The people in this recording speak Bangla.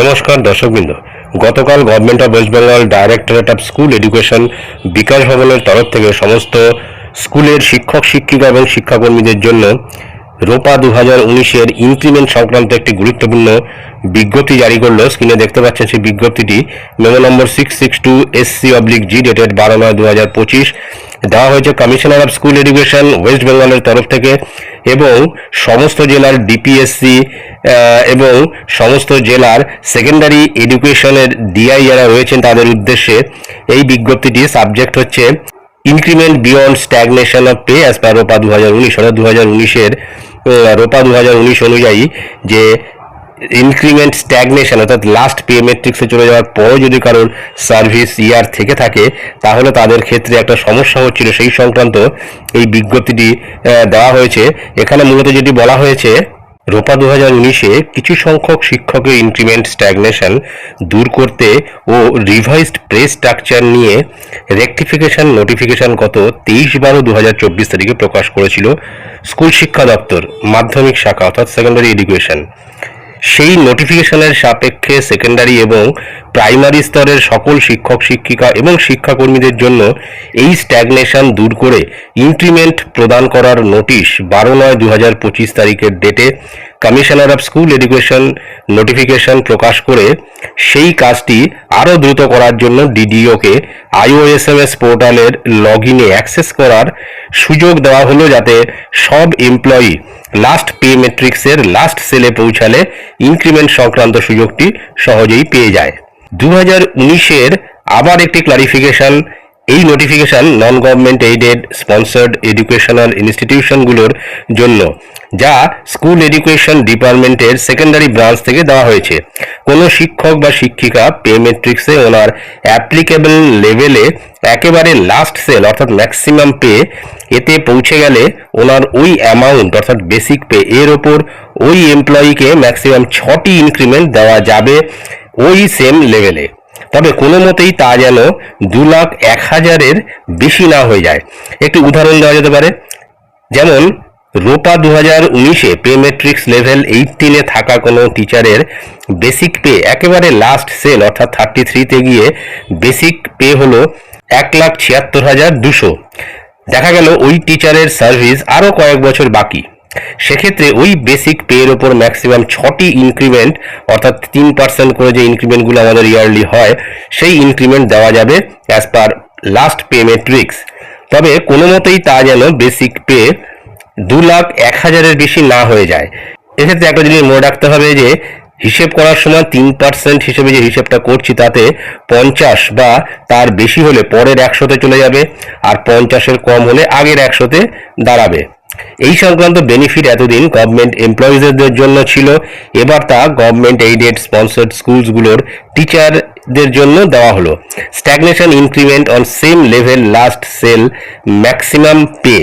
নমস্কার দর্শকবৃন্দ। গতকাল government of West Bengal directorate of school education বিকাশ ভবনের তরফ থেকে সমস্ত স্কুলের শিক্ষক, শিক্ষিকা এবং শিক্ষাকর্মীদের জন্য রোপা দু হাজার উনিশের ইনক্রিমেন্ট সংক্রান্ত একটি গুরুত্বপূর্ণ বিজ্ঞপ্তি জারি করল। স্ক্রিনে দেখতে পাচ্ছেন সেই বিজ্ঞপ্তিটি। Memo number six six two SC oblique G dated বারো নয় দু হাজার পঁচিশ। দেওয়া হয়েছে commissioner of school education, West বেঙ্গলের তরফ থেকে এবং সমস্ত জেলার ডিপিএসসি এবং সমস্ত জেলার সেকেন্ডারি এডুকেশনের ডিআই যারা রয়েছেন তাদের উদ্দেশ্যে এই বিজ্ঞপ্তিটি সাবজেক্ট হচ্ছে increment beyond stagnation of pay as per ROPA দু হাজার উনিশ, অর্থাৎ দু হাজার উনিশের রোপা দু হাজার উনিশ অনুযায়ী যে ইনক্রিমেন্ট স্ট্যাগনেশন অর্থাৎ লাস্ট পে মেট্রিক্সে চলে যাওয়ার পরও যদি কারোর সার্ভিস ইয়ার থেকে থাকে, তাহলে তাদের ক্ষেত্রে একটা সমস্যা হচ্ছিল। সেই সংক্রান্ত এই বিজ্ঞপ্তিটি দেওয়া হয়েছে। এখানে মূলত যেটি বলা হয়েছে, রোপা দু হাজার উনিশে কিছু সংখ্যক শিক্ষকের ইনক্রিমেন্ট স্ট্যাগনেশন দূর করতে ও রিভাইজড প্রে স্ট্রাকচার নিয়ে রেকটিফিকেশন নোটিফিকেশন গত তেইশ বারো দু হাজার চব্বিশ তারিখে প্রকাশ করেছিল। স্কুল শিক্ষা দপ্তর, মাধ্যমিক শাখা, অর্থাৎ সেকেন্ডারি এডুকেশন সেই নোটিফিকেশনের সাপেক্ষে সেকেন্ডারি এবং প্রাইমারি স্তরের সকল শিক্ষক, শিক্ষিকা এবং শিক্ষাকর্মীদের জন্য এই স্ট্যাগনেশন দূর করে ইনক্রিমেন্ট প্রদান করার নোটিশ বারো নয় দু হাজার পঁচিশ তারিখের ডেটে commissioner of school education notification প্রকাশ করে সেই কাজটি আরও দ্রুত করার জন্য ডিডিওকে আইওএসএমএস পোর্টালের লগ ইনে অ্যাক্সেস করার সুযোগ দেওয়া হলো যাতে সব এমপ্লয়ি লাস্ট পে মেট্রিক্সের লাস্ট সেলে পৌঁছালে ইনক্রিমেন্ট সংক্রান্ত সুযোগটি সহজেই পেয়ে যায়। দু হাজার উনিশের আবার একটি ক্লারিফিকেশন এই notification non government aided sponsored educational ইনস্টিটিউশনগুলোর জন্য, যা স্কুল এডুকেশন ডিপার্টমেন্টের সেকেন্ডারি ব্রাঞ্চ থেকে দেওয়া হয়েছে। কোনো শিক্ষক বা শিক্ষিকা পে মেট্রিক্সে ওনার অ্যাপ্লিকেবল লেভেলে একেবারে লাস্ট সেল অর্থাৎ ম্যাক্সিমাম পে এতে পৌঁছে গেলে ওনার ওই অ্যামাউন্ট অর্থাৎ বেসিক পে এর ওপর ওই এমপ্লয়িকে ম্যাক্সিমাম ছটি ইনক্রিমেন্ট দেওয়া যাবে ওই সেম লেভেলে তবে কোনো মতেই তা যেন দু লাখ এক হাজারের বেশি না হয়ে যায়। একটি উদাহরণ দেওয়া যেতে পারে। যেমন, রোপা দু হাজার উনিশে পে মেট্রিক্স লেভেল এইটিনে থাকা কোনো টিচারের বেসিক পে একেবারে লাস্ট সেল অর্থাৎ থার্টি থ্রিতে গিয়ে বেসিক পে হলো এক লাখ ছিয়াত্তর হাজার দুশো। দেখা গেল ওই টিচারের সার্ভিস আরও কয়েক বছর বাকি। সেক্ষেত্রে ওই বেসিক পে এর ওপর ম্যাক্সিমাম ছটি ইনক্রিমেন্ট অর্থাৎ তিন পার্সেন্ট করে যে ইনক্রিমেন্টগুলো আমাদের ইয়ারলি হয়, সেই ইনক্রিমেন্ট দেওয়া যাবে as per last pay matrix তবে কোনো মতেই তা যেন বেসিক পে দু লাখ এক হাজারের বেশি না হয়ে যায়। এক্ষেত্রে একটা জিনিস মনে রাখতে হবে যে, হিসেব করার সময় তিন পার্সেন্ট হিসেবে যে হিসেবটা করছি তাতে পঞ্চাশ বা তার বেশি হলে পরের একশোতে চলে যাবে, আর পঞ্চাশের কম হলে আগের একশোতে দাঁড়াবে। এই সংক্রান্ত বেনিফিট এতদিন গভর্নমেন্ট এমপ্লয়িজদের জন্য ছিল। এবার তা গভর্নমেন্ট এইডেড স্পন্সার্ড স্কুলসগুলোর টিচারদের জন্য দেওয়া হলো। Stagnation increment on same level last cell maximum pay